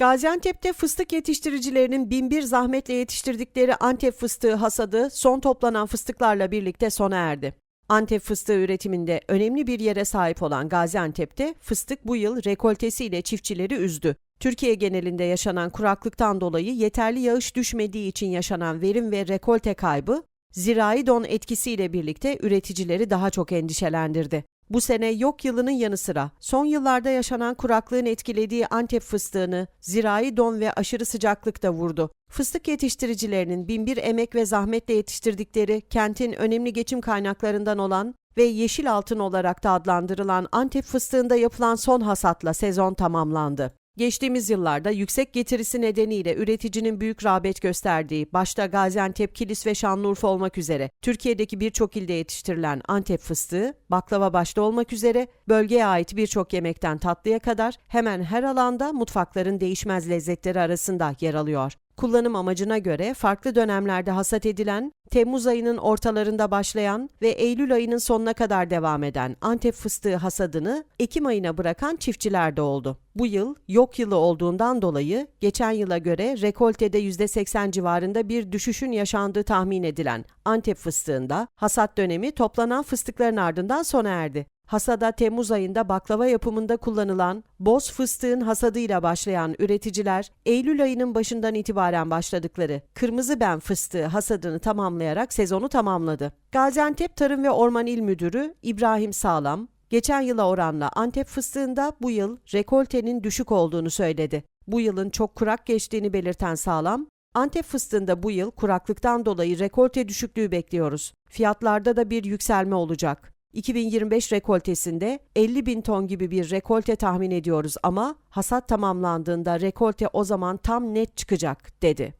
Gaziantep'te fıstık yetiştiricilerinin binbir zahmetle yetiştirdikleri Antep fıstığı hasadı son toplanan fıstıklarla birlikte sona erdi. Antep fıstığı üretiminde önemli bir yere sahip olan Gaziantep'te fıstık bu yıl rekoltesiyle çiftçileri üzdü. Türkiye genelinde yaşanan kuraklıktan dolayı yeterli yağış düşmediği için yaşanan verim ve rekolte kaybı, zirai don etkisiyle birlikte üreticileri daha çok endişelendirdi. Bu sene yok yılının yanı sıra son yıllarda yaşanan kuraklığın etkilediği Antep fıstığını zirai don ve aşırı sıcaklık da vurdu. Fıstık yetiştiricilerinin binbir emek ve zahmetle yetiştirdikleri kentin önemli geçim kaynaklarından olan ve yeşil altın olarak da adlandırılan Antep fıstığında yapılan son hasatla sezon tamamlandı. Geçtiğimiz yıllarda yüksek getirisi nedeniyle üreticinin büyük rağbet gösterdiği, başta Gaziantep, Kilis ve Şanlıurfa olmak üzere Türkiye'deki birçok ilde yetiştirilen Antep fıstığı, baklava başta olmak üzere bölgeye ait birçok yemekten tatlıya kadar hemen her alanda mutfakların değişmez lezzetleri arasında yer alıyor. Kullanım amacına göre farklı dönemlerde hasat edilen, Temmuz ayının ortalarında başlayan ve Eylül ayının sonuna kadar devam eden Antep fıstığı hasadını Ekim ayına bırakan çiftçiler de oldu. Bu yıl yok yılı olduğundan dolayı geçen yıla göre rekoltede %80 civarında bir düşüşün yaşandığı tahmin edilen Antep fıstığında hasat dönemi toplanan fıstıkların ardından sona erdi. Hasada Temmuz ayında baklava yapımında kullanılan boz fıstığın hasadıyla başlayan üreticiler Eylül ayının başından itibaren başladıkları kırmızı ben fıstığı hasadını tamamlayarak sezonu tamamladı. Gaziantep Tarım ve Orman İl Müdürü İbrahim Sağlam, geçen yıla oranla Antep fıstığında bu yıl rekoltenin düşük olduğunu söyledi. Bu yılın çok kurak geçtiğini belirten Sağlam, Antep fıstığında bu yıl kuraklıktan dolayı rekolte düşüklüğü bekliyoruz. Fiyatlarda da bir yükselme olacak. 2025 rekoltesinde 50 bin ton gibi bir rekolte tahmin ediyoruz ama hasat tamamlandığında rekolte o zaman tam net çıkacak, dedi.